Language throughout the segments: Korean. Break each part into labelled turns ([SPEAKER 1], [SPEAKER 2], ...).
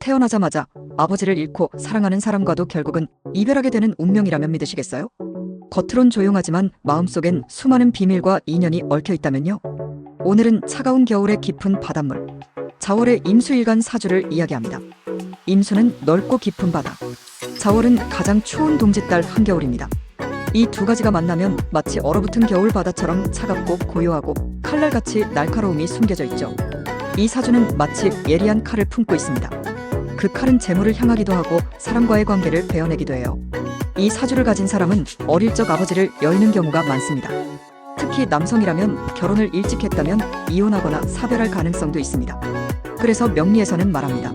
[SPEAKER 1] 태어나자마자 아버지를 잃고 사랑하는 사람과도 결국은 이별하게 되는 운명이라면 믿으시겠어요? 겉으론 조용하지만 마음속엔 수많은 비밀과 인연이 얽혀 있다면요. 오늘은 차가운 겨울의 깊은 바닷물, 자월의 임수일간 사주를 이야기합니다. 임수는 넓고 깊은 바다, 자월은 가장 추운 동짓달 한겨울입니다. 이 두 가지가 만나면 마치 얼어붙은 겨울 바다처럼 차갑고 고요하고 칼날같이 날카로움이 숨겨져 있죠. 이 사주는 마치 예리한 칼을 품고 있습니다. 그 칼은 재물을 향하기도 하고 사람과의 관계를 베어내기도 해요. 이 사주를 가진 사람은 어릴 적 아버지를 여의는 경우가 많습니다. 특히 남성이라면 결혼을 일찍 했다면 이혼하거나 사별할 가능성도 있습니다. 그래서 명리에서는 말합니다.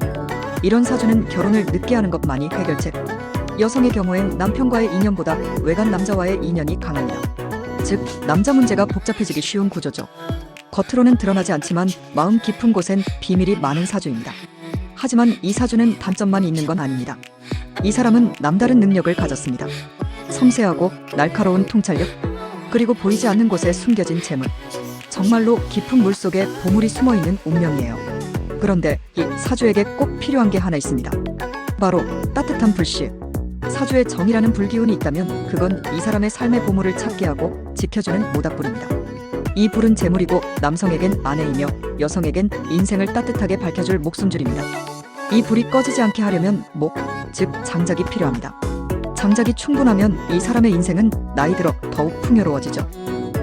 [SPEAKER 1] 이런 사주는 결혼을 늦게 하는 것만이 해결책. 여성의 경우엔 남편과의 인연보다 외간 남자와의 인연이 강합니다. 즉, 남자 문제가 복잡해지기 쉬운 구조죠. 겉으로는 드러나지 않지만 마음 깊은 곳엔 비밀이 많은 사주입니다. 하지만 이 사주는 단점만 있는 건 아닙니다. 이 사람은 남다른 능력을 가졌습니다. 섬세하고 날카로운 통찰력, 그리고 보이지 않는 곳에 숨겨진 재물. 정말로 깊은 물 속에 보물이 숨어 있는 운명이에요. 그런데 이 사주에게 꼭 필요한 게 하나 있습니다. 바로 따뜻한 불씨. 사주에 정이라는 불기운이 있다면 그건 이 사람의 삶의 보물을 찾게 하고 지켜주는 모닥불입니다. 이 불은 재물이고 남성에겐 아내이며 여성에겐 인생을 따뜻하게 밝혀줄 목숨줄입니다. 이 불이 꺼지지 않게 하려면 목, 즉 장작이 필요합니다. 장작이 충분하면 이 사람의 인생은 나이 들어 더욱 풍요로워지죠.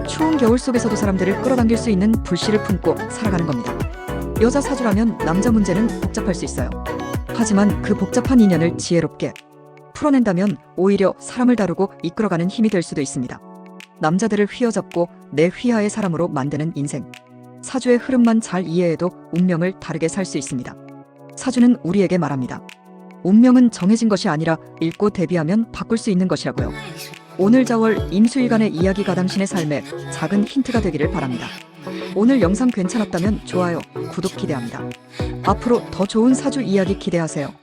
[SPEAKER 1] 추운 겨울 속에서도 사람들을 끌어당길 수 있는 불씨를 품고 살아가는 겁니다. 여자 사주라면 남자 문제는 복잡할 수 있어요. 하지만 그 복잡한 인연을 지혜롭게 풀어낸다면 오히려 사람을 다루고 이끌어가는 힘이 될 수도 있습니다. 남자들을 휘어잡고 내 휘하의 사람으로 만드는 인생. 사주의 흐름만 잘 이해해도 운명을 다르게 살 수 있습니다. 사주는 우리에게 말합니다. 운명은 정해진 것이 아니라 읽고 대비하면 바꿀 수 있는 것이라고요. 오늘 자월 임수일간의 이야기가 당신의 삶에 작은 힌트가 되기를 바랍니다. 오늘 영상 괜찮았다면 좋아요, 구독 기대합니다. 앞으로 더 좋은 사주 이야기 기대하세요.